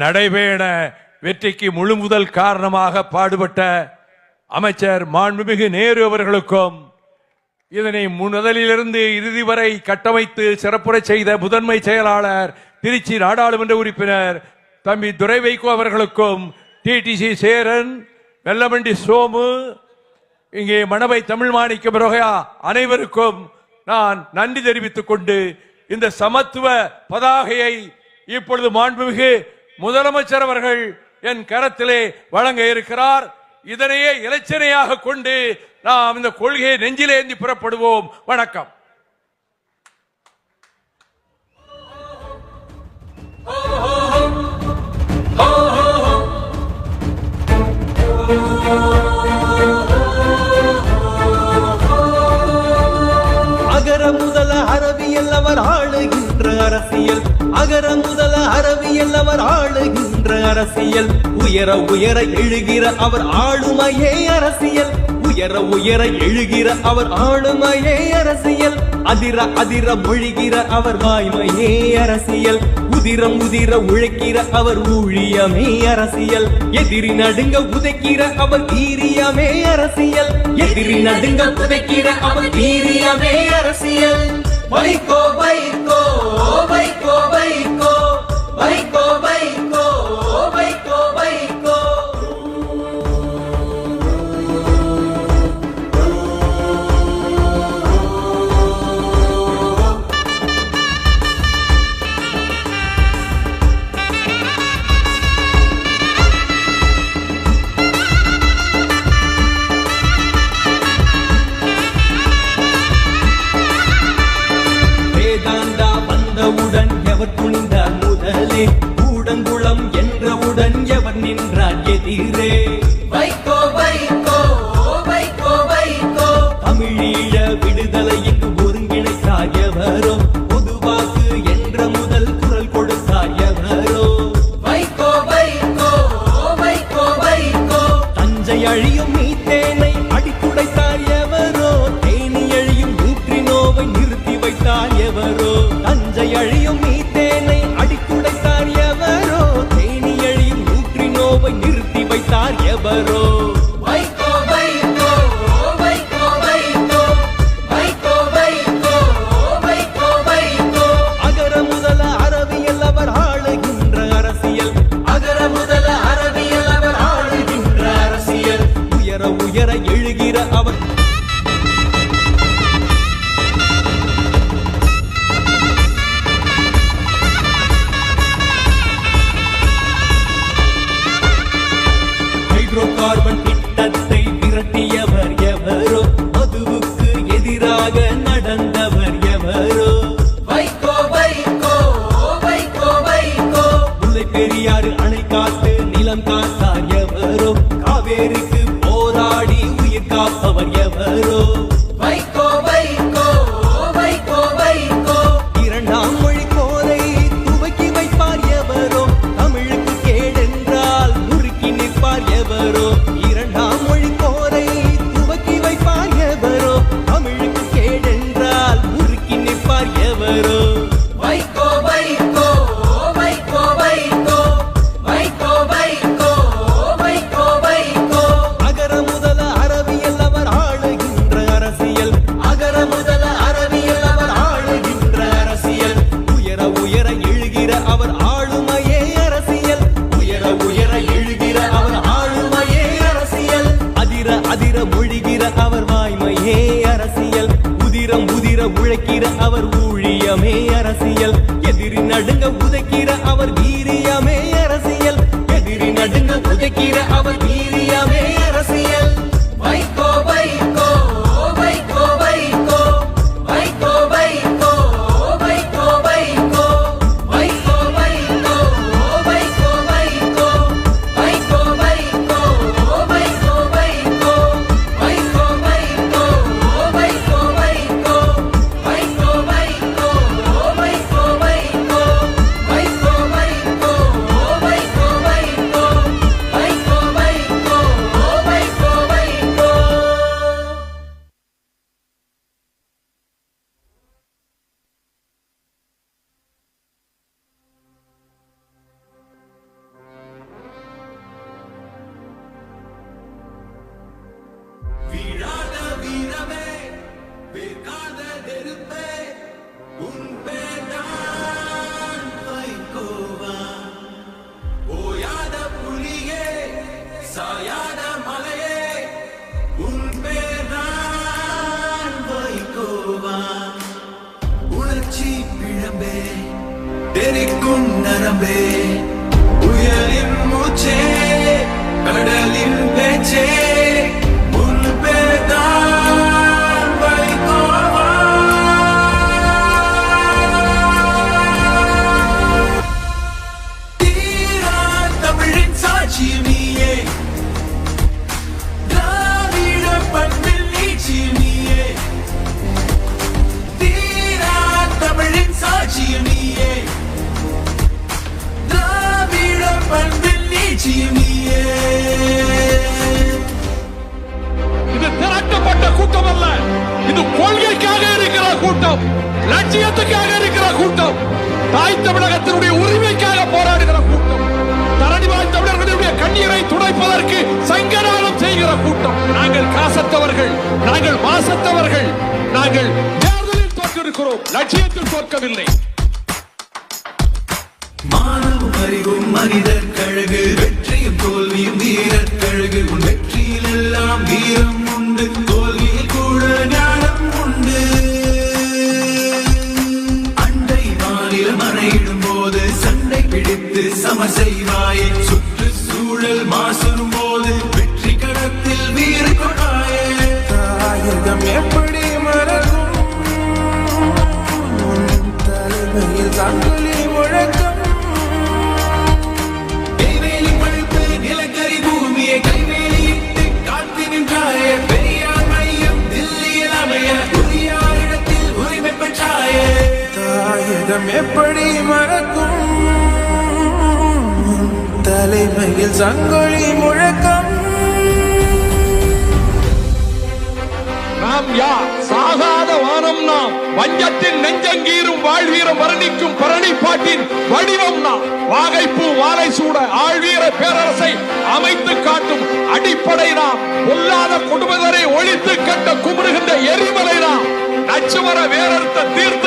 நடைபெற வெற்றிக்கு முழு முதல் காரணமாக பாடுபட்ட அமைச்சர் மாண்புமிகு நேரு அவர்களுக்கும் இதனை முதலிலிருந்து இறுதி வரை கட்டமைத்து சிறப்புரை செய்த முதன்மை செயலாளர் திருச்சி நாடாளுமன்ற உறுப்பினர் தம்பி துரை வைகோ அவர்களுக்கும் டிடிசி சேரன் வெல்லமண்டி சோமு இங்கே மணவை தமிழ் மாணிக்கம் ரோகையா அனைவருக்கும் நான் நன்றி தெரிவித்துக் கொண்டு இந்த சமத்துவ பதாகையை இப்பொழுது மாண்புமிகு முதலமைச்சர் அவர்கள் என் கரத்திலே வழங்க இருக்கிறார். இதனையே இலச்சனையாக கொண்டு நாம் இந்த கொள்கையை நெஞ்சிலே ஏந்தி புறப்படுவோம். வணக்கம். அகர முதல அரபியல் அவர் ஆளுகின்ற அரசியல். அகர முதல அரவியல் அவர் ஆளுகின்ற அரசியல். உயர உயர எழுகிற அவர் ஆளுமையே அரசியல். உயர உயர எழுகிற அவர் ஆளுமையே அரசியல். அதிர அதிர மொழிகிற அவர் வாய்மையே அரசியல். உதிரம் உதிர உழைக்கிற அவர் ஊழியமே அரசியல். எதிரி நடுங்க உதைக்கிற அவர் வீரியமே அரசியல். எதிரி நடுங்க உதைக்கிற அவர் வீரியமே அரசியல். வைகோ வைகோ தமிழீழ விடுதலைக்கு ஒருங்கிணைத்தார் எவரோ பொதுவாக்கு என்ற முதல் குரல் கொடுத்தார் எவரோ தஞ்சை அழியும் மீத்தேனை அடித்துடைத்தார் எவரோ தேனி அழியும் நியூட்ரினோவை நிறுத்தி வைத்தார் எவரோ தஞ்சை அழியும் மீத்தேனை அடித்துடைத்தார் எவரோ தேனி அழியும் நியூட்ரினோவை நிறுத்தி வைத்தார் எவரோ தெரிக்கும் நரம்பே. உயரின் மூச்சே கடலின் பேச்சே. இது கொள்கைக்காக இருக்கிற கூட்டம் லட்சியத்துக்காக இருக்கிற கூட்டம் தாய் தமிழகத்தினுடைய உரிமைக்காக போராடுகிற கூட்டம் தரணிவாய் தமிழர்களுடைய கண்ணீரை துடைப்பதற்கு சங்கராலம் செய்கிற கூட்டம். நாங்கள் காசத்தவர்கள் நாங்கள் மாசத்தவர்கள் நாங்கள் தேர்தலில் தோற்றிருக்கிறோம் லட்சியத்தில் தோற்கவில்லை. மானமும் அறிவும் மனிதர் கழகு வெற்றியும் தோல்வியும் வீரர் கழகு. உன் வெற்றியில் எல்லாம் வீரம் உண்டு தோல்வியில் தாயகம் எப்படி மறக்கும்? தலைமையில் சங்கொழி முழக்கம். நாம் யார்? சாகாத வானம் நாம். வஞ்சத்தின் நெஞ்சங்கீரும் வாழ்வீரம் வர்ணிக்கும் பரணி பாட்டின் வடிவம் நாம். வாகைப்பூ வாழை சூட ஆழ்வீர பேரரசை அமைத்து காட்டும் அடிப்படை நாம். பொல்லாத குடும்பத்தரை ஒழித்து கட்ட குமுறுகின்ற எரிமலை நாம். நச்சுவர வேறறுத்த தீர்த்து